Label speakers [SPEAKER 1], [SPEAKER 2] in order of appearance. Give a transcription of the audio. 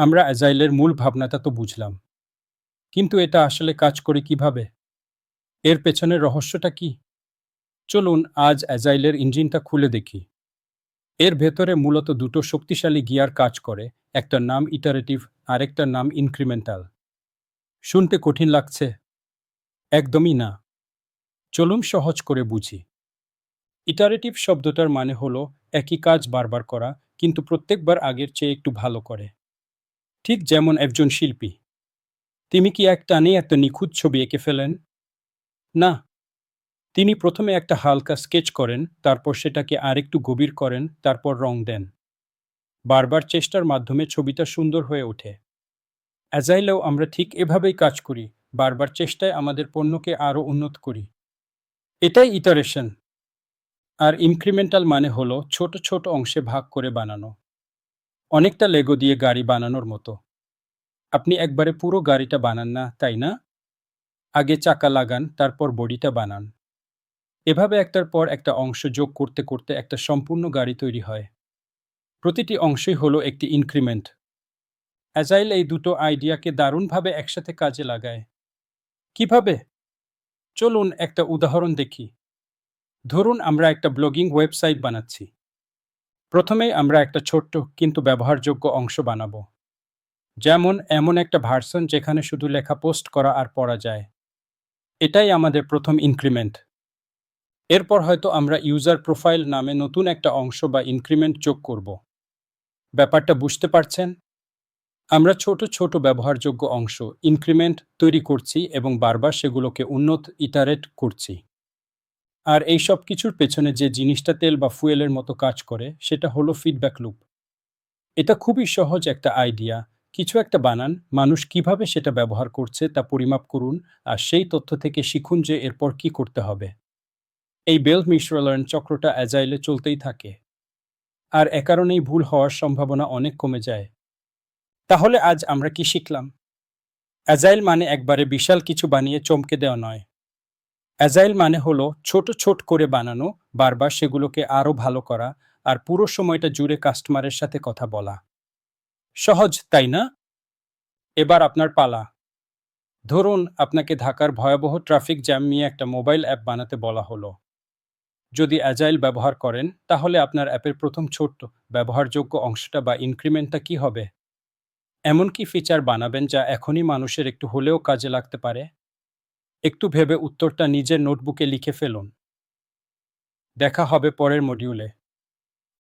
[SPEAKER 1] আমরা অ্যাজাইলের মূল ভাবনাটা তো বুঝলাম। কিন্তু এটা আসলে কাজ করে কীভাবে? এর পেছনের রহস্যটা কি? চলুন আজ অ্যাজাইলের ইঞ্জিনটা খুলে দেখি। এর ভেতরে মূলত দুটো শক্তিশালী গিয়ার কাজ করে একটার নাম ইটারেটিভ আরেকটার নাম ইনক্রিমেন্টাল। শুনতে কঠিন লাগছে। একদমই না। চলুন সহজ করে বুঝি। ইটারেটিভ শব্দটার মানে হলো, একই কাজ বারবার করা, কিন্তু প্রত্যেকবার আগের চেয়ে একটু ভালো করে। ঠিক যেমন একজন শিল্পী। তিনি কি এক টানে এত নিখুঁত ছবি এঁকে ফেলেন? না। তিনি প্রথমে একটা হালকা স্কেচ করেন, তারপর সেটাকে আরেকটু গভীর করেন, তারপর রং দেন। বারবার চেষ্টার মাধ্যমে ছবিটা সুন্দর হয়ে ওঠে। অ্যাজাইলেও আমরা ঠিক এভাবেই কাজ করি, বারবার চেষ্টায় আমাদের পণ্যকে আরও উন্নত করি। এটাই ইটারেশন। আর ইনক্রিমেন্টাল মানে হলো ছোট ছোট অংশে ভাগ করে বানানো। অনেকটা লেগো দিয়ে গাড়ি বানানোর মতো। আপনি একবারে পুরো গাড়িটা বানান না, তাই না? আগে চাকা লাগান, তারপর বডিটা বানান। এভাবে একটার পর একটা অংশ যোগ করতে করতে একটা সম্পূর্ণ গাড়ি তৈরি হয়। প্রতিটি অংশই হলো একটি ইনক্রিমেন্ট অ্যাজাইল এই দুটো আইডিয়াকে দারুণভাবে একসাথে কাজে লাগায়। কীভাবে? চলুন একটা উদাহরণ দেখি। ধরুন আমরা একটা ব্লগিং ওয়েবসাইট বানাচ্ছি। প্রথমেই আমরা একটা ছোট্ট কিন্তু ব্যবহারযোগ্য অংশ বানাবো। যেমন এমন একটা ভার্সন যেখানে শুধু লেখা পোস্ট করা আর পড়া যায়। এটাই আমাদের প্রথম ইনক্রিমেন্ট। এরপর হয়তো আমরা ইউজার প্রোফাইল নামে নতুন একটা অংশ বা ইনক্রিমেন্ট যোগ করব। ব্যাপারটা বুঝতে পারছেন? আমরা ছোট ছোট ব্যবহারযোগ্য অংশ, ইনক্রিমেন্ট তৈরি করছি এবং বারবার সেগুলোকে উন্নত, ইটারেট করছি। আর এই সব কিছুর পেছনে যে জিনিসটা তেল বা ফুয়েলের মতো কাজ করে, সেটা হলো ফিডব্যাক লুপ এটা খুবই সহজ একটা আইডিয়া কিছু একটা বানান, মানুষ কীভাবে সেটা ব্যবহার করছে তা পরিমাপ করুন আর সেই তথ্য থেকে শিখুন যে এরপর কি করতে হবে। এই বেল মিশ্রলয়ন চক্রটা অ্যাজাইলে চলতেই থাকে। আর এ কারণেই ভুল হওয়ার সম্ভাবনা অনেক কমে যায়। তাহলে আজ আমরা কি শিখলাম? অ্যাজাইল মানে একবারে বিশাল কিছু বানিয়ে চমকে দেওয়া নয়। অ্যাজাইল মানে হলো ছোট ছোট করে বানানো, বারবার সেগুলোকে আরও ভালো করা আর পুরো সময়টা জুড়ে কাস্টমারের সাথে কথা বলা। সহজ, তাই না? এবার আপনার পালা। ধরুন আপনাকে ঢাকার ভয়াবহ ট্রাফিক জ্যাম নিয়ে একটা মোবাইল অ্যাপ বানাতে বলা হলো। যদি অ্যাজাইল ব্যবহার করেন, তাহলে আপনার অ্যাপের প্রথম ছোট্ট ব্যবহারযোগ্য অংশটা বা ইনক্রিমেন্টটা কি হবে? এমন কি ফিচার বানাবেন যা এখনই মানুষের একটু হলেও কাজে লাগতে পারে? একটু ভেবে উত্তরটা নিজের নোটবুকে লিখে ফেলুন। দেখা হবে পরের মডিউলে